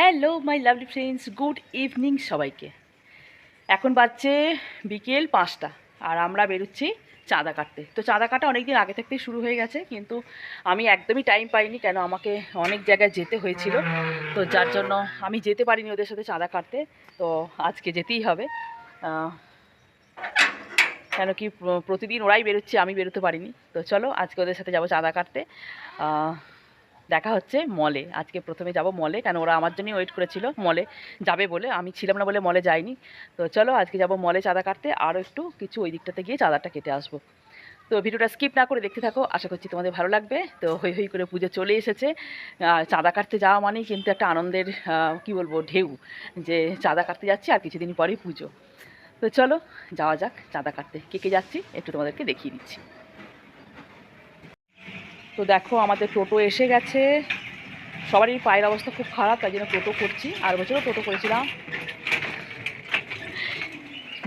Hello my lovely friends good evening সবাইকে। এখন বাজছে বিকেল পাঁচটা আর আমরা বেরোচ্ছি চাঁদা কাটতে। তো চাঁদা কাটা অনেক দিন আগে থাকতেই শুরু হয়ে গেছে, কিন্তু আমি একদমই টাইম পাইনি কেন আমাকে অনেক জায়গায় যেতে হয়েছিল। তো যার জন্য আমি যেতে পারিনি ওদের সাথে চাঁদা কাটতে। তো আজকে যেতেই হবে। কেন কি প্রতিদিন ওরাই বেরোচ্ছে, আমি বেরোতে পারিনি। তো চলো আজকে ওদের সাথে যাব চাঁদা কাটতে। দেখা হচ্ছে মলে আজকে প্রথমে যাব মলে কেন ওরা আমার জন্যই ওয়েট করেছিল মলে যাবে বলে, আমি ছিলাম না বলে মলে যাইনি। তো চলো, আজকে যাব মলে চাঁদা কাটতে। আরও একটু কিছু ওই দিকটাতে গিয়ে চাঁদাটা কেটে আসব। তো ভিডিওটা স্কিপ না করে দেখতে থাকো, আশা করছি তোমাদের ভালো লাগবে। তো হই হই করে পুজো চলে এসেছে। আর চাঁদা কাটতে যাওয়া মানেই কিন্তু একটা আনন্দের কি বলব, ঢেউ যে চাঁদা কাটতে যাচ্ছি আর কিছুদিন পরেই পুজো। তো চলো, যাওয়া যাক চাঁদা কাটতে। কে কে যাচ্ছি একটু তোমাদেরকে দেখিয়ে দিচ্ছি। তো দেখো আমাদের টোটো এসে গেছে। সবারই পায়ের অবস্থা খুব খারাপ তাই জন্য টোটো করছি। আর বছরও টোটো করেছিলাম।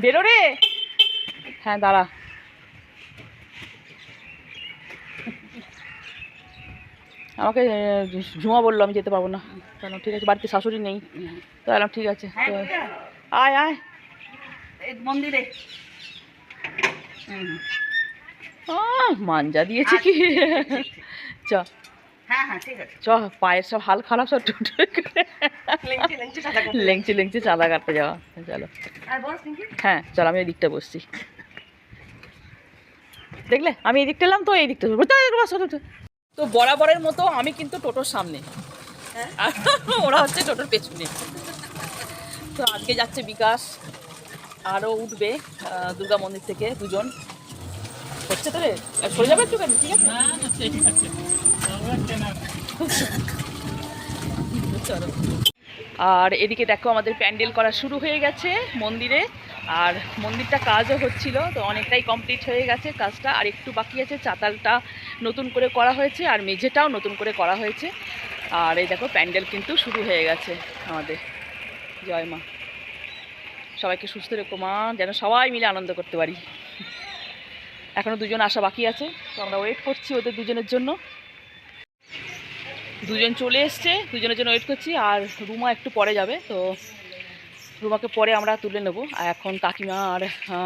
বেরো রে! হ্যাঁ দাঁড়া। আমাকে ঝুমা বলল আমি যেতে পারব না। কেন ঠিক আছে বাড়িতে শাশুড়ি নেই। তো এলাম ঠিক আছে। তো আয় আয়। মন্দিরে। আহ, মাঞ্জা দিয়েছে কি? চ। হ্যাঁ হ্যাঁ ঠিক আছে। চ পায়ের সব হাল খারাপ সব টুটু লেংচে লেংচে চাঁদা কাটতে। যাওয়া। চলো। হ্যাঁ চলো আমি এই দিকটা বসছি। দেখলে? আমি এই দিকটা এলাম তো এই দিকটা। তো বরাবরের মতো আমি কিন্তু টোটোর সামনে। হ্যাঁ? আর ওরা হচ্ছে টোটোর পেছনে। তো আজকে যাচ্ছে বিকাশ। আরও উঠবে দুর্গা মন্দির থেকে দুজন। হচ্ছে তো রে আর সরে যাবে একটুখানি ঠিক আছে? আর এদিকে দেখো আমাদের প্যান্ডেল করা শুরু হয়ে গেছে মন্দিরে। আর মন্দিরটা কাজও হচ্ছিল তো অনেকটাই কমপ্লিট হয়ে গেছে কাজটা। আর একটু বাকি আছে চাতালটা নতুন করে করা হয়েছে আর মেঝেটাও নতুন করে করা হয়েছে। আর এই দেখো প্যান্ডেল কিন্তু শুরু হয়ে গেছে আমাদের। জয় মা। সবাইকে সুস্থ রেখো মা যেন সবাই মিলে আনন্দ করতে পারি। এখনও দুজন আসা বাকি আছে তো আমরা ওয়েট করছি ওদের দুজনের জন্য। দুজন চলে এসছে দুজনের জন্য ওয়েট করছি আর রুমা একটু পরে যাবে তো রুমাকে পরে আমরা তুলে নেব। আর এখন কাকিমা আর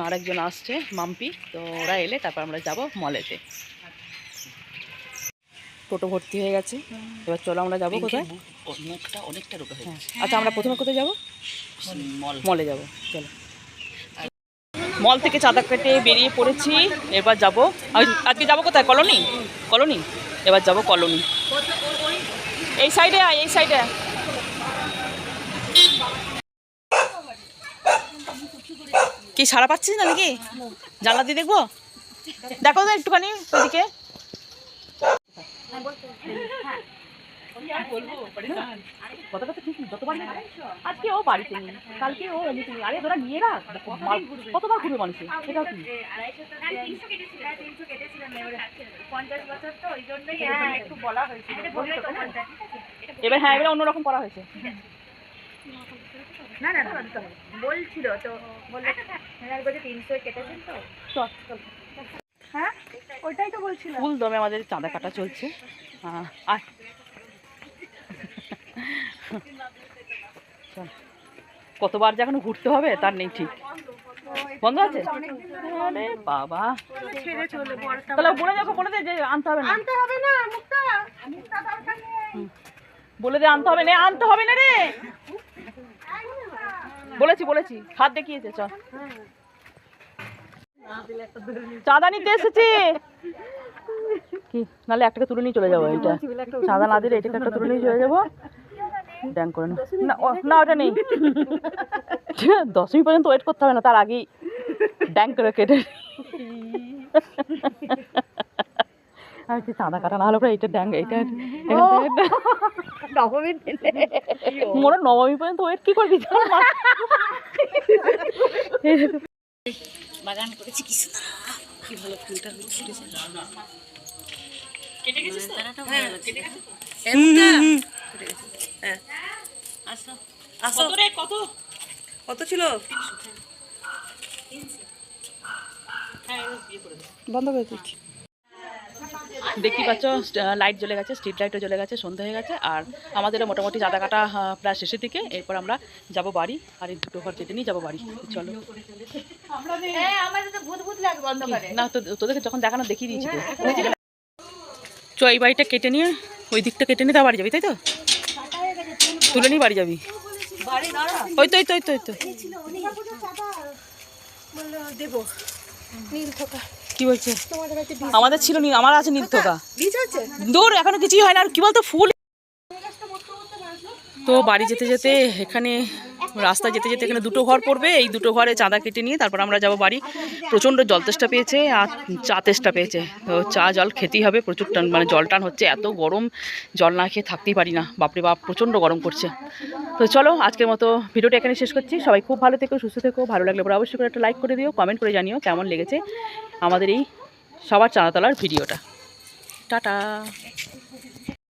আরেকজন আসছে মাম্পি তো ওরা এলে তারপর আমরা যাব মলেতে টোটো ভর্তি হয়ে গেছে এবার চলো আমরা যাব কোথায়? অনেকটা রোগা হ্যাঁ আচ্ছা আমরা প্রথমে কোথায় যাব? মল মলে যাব চলো। মল থেকে চাঁদা কেটে বেরিয়ে পড়েছি, এবার যাব। আজকে যাব কোথায়? কলোনি? কলোনি? এবার যাব কলোনি। এই সাইডে আয়, এই সাইডে কি সারা পাচ্ছিস না নাকি? জানলা দিয়ে দেখব? দেখো তো একটুখানি ওইদিকে। কথাটা তো যতবার না আজকে ও বাড়িতে নেই কালকে ও এমনিতে নেই। আরে তোরা নিয়ে রাখ কতবার ঘুরবে মানুষে? সেটাও কি? এবার। হ্যাঁ। এবার অন্যরকম করা হয়েছে। না না না বলছিল তো বলল। হ্যাঁ তিনশো কেটেছেন তো। হ্যাঁ ওইটাই তো বলছিল। ফুল দমে আমাদের চাঁদা কাটা চলছে। চল কতবার যে এখন ঘুরতে হবে তার নেই ঠিক। বন্ধ আছে? আরে বাবা। তাহলে বলে দেখো বলে দে যে আনতে হবে না। আনতে হবে না দরকার নেই। বলে দে আনতে হবে না আনতে হবে না রে। বলেছি বলেছি হাত দেখিয়েছে চল। চাঁদা নিতে এসেছি। কি? নাহলে একটাকে তুলে নিয়ে চলে যাব এটা চাঁদা না দিলে এটাকে একটা তুলে নিয়ে চলে যাব। ড্যাং করে না না, ওটা নেই। দশমী পর্যন্ত ওয়েট করতে হবে না তার আগেই ড্যাং করে কেটে আমি কি চাঁদা কাটা না হলে পরে এইটা ড্যাং এইটা নবমীর দিনে। মোরা নবমী পর্যন্ত ওয়েট কি করবি বাগান করেছি কি সুন্দর। কি ভালো ফুলটা ফুটেছে কেটে গেছিস তো? হ্যাঁ কেটে গেছিস হ্যাঁ। আসো। আসো। রে কত? কত ছিল? বন্ধ করে দিচ্ছি। দেখতেই পাচ্ছ লাইট জ্বলে গেছে স্ট্রিট লাইটও জ্বলে গেছে সন্ধ্যা হয়ে গেছে আর আমাদেরও মোটামুটি চাঁদা কাটা প্রায় শেষের দিকে এরপর আমরা যাব বাড়ি আর এই দুটো ঘর কেটে নিয়ে যাব বাড়ি। চলো। হ্যাঁ আমাদের তো ভূত ভূত লাগবে অন্ধকারে না তো তোদেরকে যখন দেখানো দেখিয়ে দিয়েছি তো। চ এই বাড়িটা কেটে নিয়ে ওই দিকটা কেটে নিয়ে তা বাড়ি যাবি, তাই তো? তুলে নিয়ে বাড়ি যাবি। ওই তো ওই তো ওই তো ওই তো। কি বলছে? আমাদের ছিল আমার আছে কিছুই হয় না, আর বলতো, ফুল তো বাড়ি যেতে যেতে এখানে রাস্তায় যেতে যেতে এখানে দুটো ঘর পড়বে। এই দুটো ঘরে চাঁদা কেটে নিয়ে তারপর আমরা যাব বাড়ি। প্রচণ্ড জল তেষ্টা পেয়েছে আর চা তেষ্টা পেয়েছে। তো চা জল খেতেই হবে, প্রচুর টান মানে জল টান হচ্ছে, এত গরম। জল না খেয়ে থাকতেই পারি না। বাপরে বাপ, প্রচণ্ড গরম করছে তো চলো, আজকের মতো ভিডিওটা এখানে শেষ করছি। সবাই খুব ভালো থেকো, সুস্থ থেকো, ভালো লাগলে পরে অবশ্যই করে একটা লাইক করে দিও কমেন্ট করে জানিও কেমন লেগেছে আমাদের এই সবার চাঁদা তোলার ভিডিওটা। টাটা।